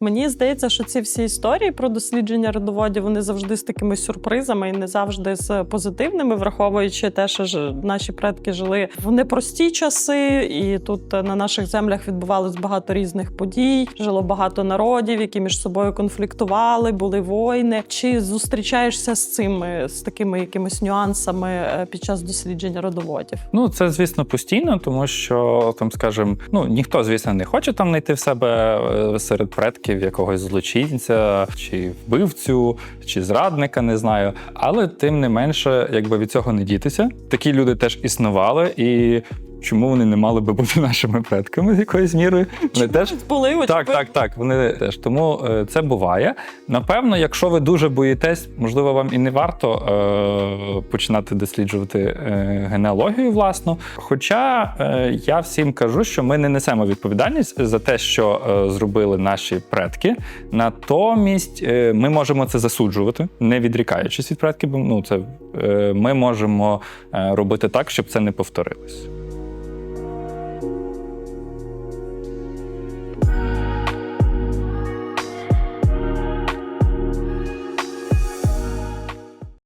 Мені здається, що ці всі історії про дослідження родоводів вони завжди з такими сюрпризами і не завжди з позитивними, враховуючи те, що ж наші предки жили в непрості часи, і тут е, на наших землях відбувалось багато різних подій. Жило багато народів, які між собою конфліктували, були війни. Чи зустрічаєшся з цими з такими якимись нюансами е, під час дослідження родоводів? Ну, це, звісно, постійно, тому що там, скажем, ну ніхто, звісно, не хоче там знайти в себе е, серед предків якогось злочинця, чи вбивцю, чи зрадника, не знаю. Але тим не менше, якби від цього не дітися. Такі люди теж існували, і чому вони не мали би бути нашими предками з якоїсь мірою? Вони теж були так, очевидно. так, так. Вони теж тому е, це буває. Напевно, якщо ви дуже боїтесь, можливо, вам і не варто е, починати досліджувати е, генеалогію власну. Хоча е, я всім кажу, що ми не несемо відповідальність за те, що е, зробили наші предки. Натомість е, ми можемо це засуджувати, не відрікаючись від предків. бо, Ну це е, ми можемо е, робити так, щоб це не повторилось.